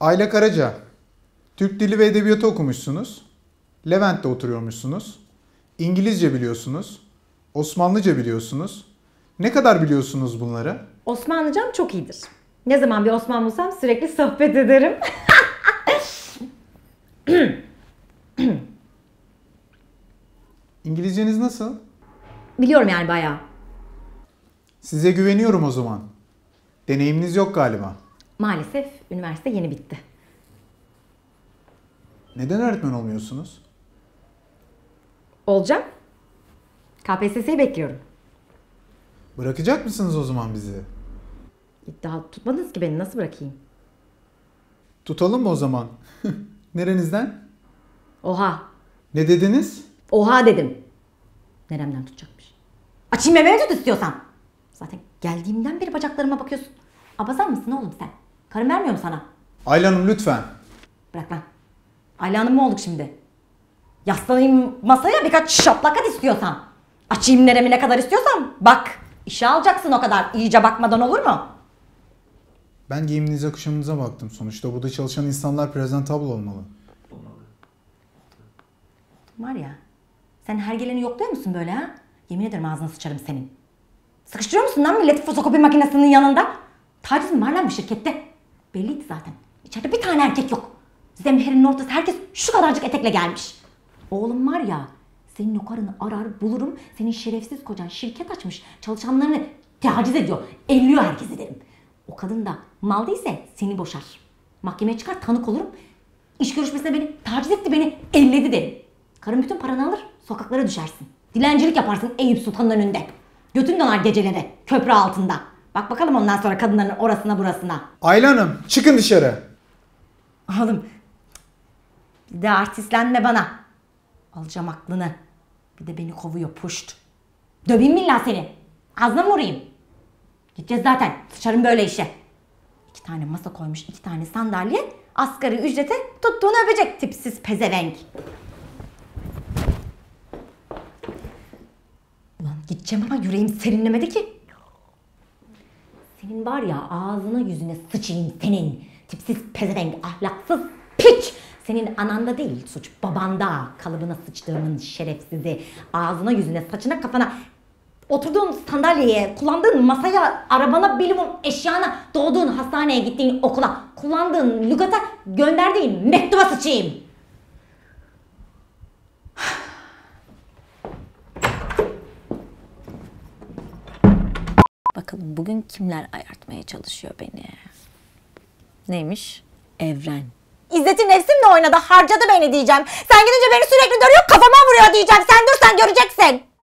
Ayla Karaca. Türk Dili ve Edebiyatı okumuşsunuz. Levent'te oturuyormuşsunuz. İngilizce biliyorsunuz. Osmanlıca biliyorsunuz. Ne kadar biliyorsunuz bunları? Osmanlıcam çok iyidir. Ne zaman bir Osman bulsam sürekli sohbet ederim. İngilizceniz nasıl? Biliyorum yani bayağı. Size güveniyorum o zaman. Deneyiminiz yok galiba. Maalesef üniversite yeni bitti. Neden öğretmen olmuyorsunuz? Olacağım. KPSS'yi bekliyorum. Bırakacak mısınız o zaman bizi? İddia tutmadınız ki beni nasıl bırakayım? Tutalım mı o zaman? Nerenizden? Oha. Ne dediniz? Oha dedim. Neremden tutacakmış? Açayım mememi tut istiyorsan. Zaten geldiğimden beri bacaklarıma bakıyorsun. Abazan mısın oğlum sen? Karın vermiyor mu sana? Ayla Hanım lütfen. Bırak lan. Ayla Hanım mı olduk şimdi? Yaslanayım masaya birkaç şaplak at istiyorsan. Açayım neremi ne kadar istiyorsan. Bak işe alacaksın o kadar. İyice bakmadan olur mu? Ben giyiminize kuşamınıza baktım. Sonuçta burada çalışan insanlar presentable olmalı. Var ya sen her geleni yokluyor musun böyle ha? Yemin ederim ağzına sıçarım senin. Sıkıştırıyor musun lan milleti fotokopi makinesinin yanında? Taciz mi var lan bu şirkette? Belliydi zaten. İçeride bir tane erkek yok. Zemherinin ortası herkes şu kadarcık etekle gelmiş. Oğlum var ya senin o karını arar bulurum. Senin şerefsiz kocan şirket açmış. Çalışanlarını taciz ediyor. Elliyor herkesi derim. O kadın da mal değilse seni boşar. Mahkemeye çıkar tanık olurum. İş görüşmesine beni taciz etti beni elledi derim. Karın bütün paranı alır sokaklara düşersin. Dilencilik yaparsın Eyüp Sultan'ın önünde. Götün donar geceleri köprü altında. Bak bakalım ondan sonra kadınların orasına burasına. Ayla Hanım çıkın dışarı. Oğlum bir de artistlenme bana. Alacağım aklını. Bir de beni kovuyor puşt. Döveyim mi illa seni? Ağzına mı vurayım? Gideceğiz zaten. Sıçarım böyle işe. İki tane masa koymuş, iki tane sandalye. Asgari ücrete tuttuğunu öpecek tipsiz pezevenk. Ulan gideceğim ama yüreğim serinlemedi ki. Senin var ya ağzına yüzüne sıçayım senin. Tipsiz pezevenk, ahlaksız piç. Senin ananda değil suç babanda. Kalıbına sıçtığımın şerefsizi. Ağzına yüzüne saçına kafana. Oturduğun sandalyeye, kullandığın masaya, arabana, bilimum eşyana, doğduğun hastaneye, gittiğin okula, kullandığın lügata, gönderdiğin mektuba sıçayım. Bakalım bugün kimler ayartmaya çalışıyor beni? Neymiş? Evren. İzzet'in nefsimle oynadı, harcadı beni diyeceğim. Sen gidince beni sürekli dövüyor, kafama vuruyor diyeceğim. Sen dur sen göreceksin.